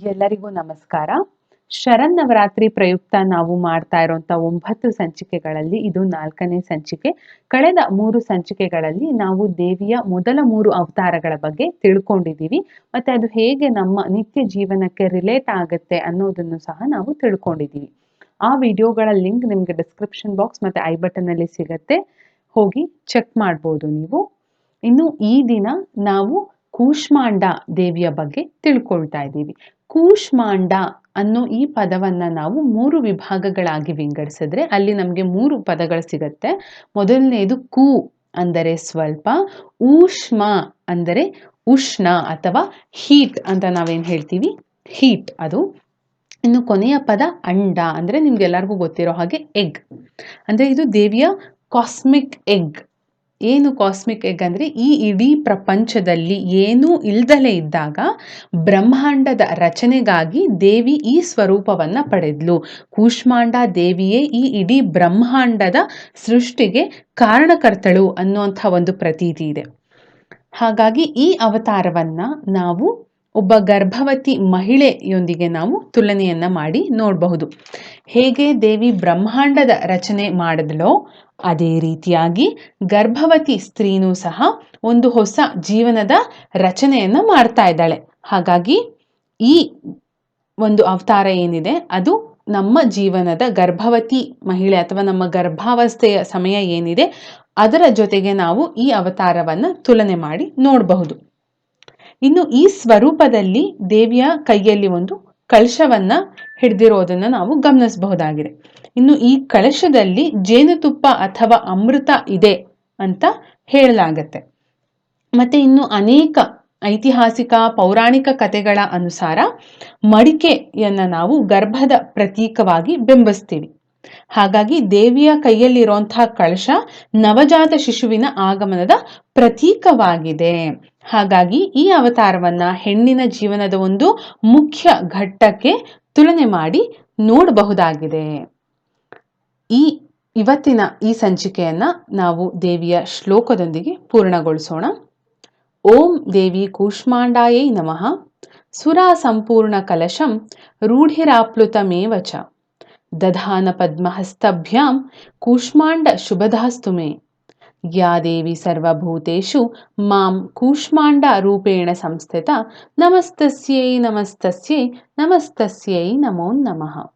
ಎಲ್ಲರಿಗೂ ನಮಸ್ಕಾರ. ಶರನ್ನವರಾತ್ರಿ ಪ್ರಯುಕ್ತ ನಾವು ಮಾಡ್ತಾ ಇರುವಂತ ಒಂಬತ್ತು ಸಂಚಿಕೆಗಳಲ್ಲಿ ಇದು ನಾಲ್ಕನೇ ಸಂಚಿಕೆ. ಕಳೆದ ಮೂರು ಸಂಚಿಕೆಗಳಲ್ಲಿ ನಾವು ದೇವಿಯ ಮೊದಲ ಮೂರು ಅವತಾರಗಳ ಬಗ್ಗೆ ತಿಳ್ಕೊಂಡಿದ್ದೀವಿ. ಮತ್ತೆ ಅದು ಹೇಗೆ ನಮ್ಮ ನಿತ್ಯ ಜೀವನಕ್ಕೆ ರಿಲೇಟ್ ಆಗುತ್ತೆ ಅನ್ನೋದನ್ನು ಸಹ ನಾವು ತಿಳ್ಕೊಂಡಿದ್ದೀವಿ. ಆ ವಿಡಿಯೋಗಳ ಲಿಂಕ್ ನಿಮ್ಗೆ ಡಿಸ್ಕ್ರಿಪ್ಷನ್ ಬಾಕ್ಸ್ ಮತ್ತೆ ಐ ಬಟನ್ ಅಲ್ಲಿ ಸಿಗತ್ತೆ. ಹೋಗಿ ಚೆಕ್ ಮಾಡ್ಬೋದು ನೀವು. ಇನ್ನು ಈ ದಿನ ನಾವು ಕೂಷ್ಮಾಂಡ ದೇವಿಯ ಬಗ್ಗೆ ತಿಳ್ಕೊಳ್ತಾ ಇದ್ದೀವಿ. ಕೂಷ್ಮಾಂಡ ಅನ್ನೋ ಈ ಪದವನ್ನ ನಾವು ಮೂರು ವಿಭಾಗಗಳಾಗಿ ವಿಂಗಡಿಸಿದ್ರೆ ಅಲ್ಲಿ ನಮಗೆ ಮೂರು ಪದಗಳು ಸಿಗತ್ತೆ. ಮೊದಲನೆಯದು ಕೂ ಅಂದರೆ ಸ್ವಲ್ಪ, ಊಷ್ಮ ಅಂದರೆ ಉಷ್ಣ ಅಥವಾ ಹೀಟ್ ಅಂತ ನಾವೇನು ಹೇಳ್ತೀವಿ? ಹೀಟ್ ಅದು. ಇನ್ನು ಕೊನೆಯ ಪದ ಅಂಡ ಅಂದ್ರೆ ನಿಮ್ಗೆಲ್ಲರಿಗೂ ಗೊತ್ತಿರೋ ಹಾಗೆ ಎಗ್. ಅಂದ್ರೆ ಇದು ದೇವಿಯ ಕಾಸ್ಮಿಕ್ ಎಗ್ ಏನು ಕಾಸ್ಮಿಕ್ ಎಗ್ ಅಂದರೆ ಈ ಇಡೀ ಪ್ರಪಂಚದಲ್ಲಿ ಏನೂ ಇಲ್ದಲೇ ಇದ್ದಾಗ ಬ್ರಹ್ಮಾಂಡದ ರಚನೆಗಾಗಿ ದೇವಿ ಈ ಸ್ವರೂಪವನ್ನು ಪಡೆದ್ಲು. ಕೂಷ್ಮಾಂಡ ದೇವಿಯೇ ಈ ಇಡೀ ಬ್ರಹ್ಮಾಂಡದ ಸೃಷ್ಟಿಗೆ ಕಾರಣಕರ್ತಳು ಅನ್ನುವಂಥ ಒಂದು ಪ್ರತೀತಿ ಇದೆ. ಹಾಗಾಗಿ ಈ ಅವತಾರವನ್ನು ನಾವು ಒಬ್ಬ ಗರ್ಭವತಿ ಮಹಿಳೆಯೊಂದಿಗೆ ನಾವು ತುಲನೆಯನ್ನ ಮಾಡಿ ನೋಡಬಹುದು. ಹೇಗೆ ದೇವಿ ಬ್ರಹ್ಮಾಂಡದ ರಚನೆ ಮಾಡಿದಳೋ ಅದೇ ರೀತಿಯಾಗಿ ಗರ್ಭವತಿ ಸ್ತ್ರೀನೂ ಸಹ ಒಂದು ಹೊಸ ಜೀವನದ ರಚನೆಯನ್ನ ಮಾಡ್ತಾ ಇದ್ದಾಳೆ. ಹಾಗಾಗಿ ಈ ಒಂದು ಅವತಾರ ಏನಿದೆ, ಅದು ನಮ್ಮ ಜೀವನದ ಗರ್ಭವತಿ ಮಹಿಳೆ ಅಥವಾ ನಮ್ಮ ಗರ್ಭಾವಸ್ಥೆಯ ಸಮಯ ಏನಿದೆ, ಅದರ ಜೊತೆಗೆ ನಾವು ಈ ಅವತಾರವನ್ನ ತುಲನೆ ಮಾಡಿ ನೋಡಬಹುದು. ಇನ್ನು ಈ ಸ್ವರೂಪದಲ್ಲಿ ದೇವಿಯ ಕೈಯಲ್ಲಿ ಒಂದು ಕಳಶವನ್ನ ಹಿಡ್ದಿರೋದನ್ನ ನಾವು ಗಮನಿಸಬಹುದಾಗಿದೆ. ಇನ್ನು ಈ ಕಳಶದಲ್ಲಿ ಜೇನುತುಪ್ಪ ಅಥವಾ ಅಮೃತ ಇದೆ ಅಂತ ಹೇಳಲಾಗತ್ತೆ. ಮತ್ತೆ ಇನ್ನು ಅನೇಕ ಐತಿಹಾಸಿಕ, ಪೌರಾಣಿಕ ಕಥೆಗಳ ಅನುಸಾರ ಮಡಿಕೆಯನ್ನ ನಾವು ಗರ್ಭದ ಪ್ರತೀಕವಾಗಿ ಬಿಂಬಿಸ್ತೀವಿ. ಹಾಗಾಗಿ ದೇವಿಯ ಕೈಯಲ್ಲಿರುವಂತಹ ಕಳಶ ನವಜಾತ ಶಿಶುವಿನ ಆಗಮನದ ಪ್ರತೀಕವಾಗಿದೆ. ಹಾಗಾಗಿ ಈ ಅವತಾರವನ್ನ ಹೆಣ್ಣಿನ ಜೀವನದ ಒಂದು ಮುಖ್ಯ ಘಟ್ಟಕ್ಕೆ ತುಲನೆ ಮಾಡಿ ನೋಡಬಹುದಾಗಿದೆ. ಈ ಇವತ್ತಿನ ಈ ಸಂಚಿಕೆಯನ್ನ ನಾವು ದೇವಿಯ ಶ್ಲೋಕದೊಂದಿಗೆ ಪೂರ್ಣಗೊಳಿಸೋಣ. ಓಂ ದೇವಿ ಕೂಷ್ಮಾಂಡಾಯೈ ನಮಃ. ಸುರಾ ಸಂಪೂರ್ಣ ಕಲಶಂ ರೂಢಿರಾಪ್ಲುತಮೇವ ಚ. ದಧಾನ ಪದ್ಮಹಸ್ತಭ್ಯಾಂ ಕೂಷ್ಮಾಂಡ ಶುಭದಾಸ್ತು ಮೇ. या देवी सर्वभूतेषु मां कूष्माण्डारूपेण संस्थिता। नमस्तस्यै नमस्तस्यै नमस्तस्यै नमो नमः।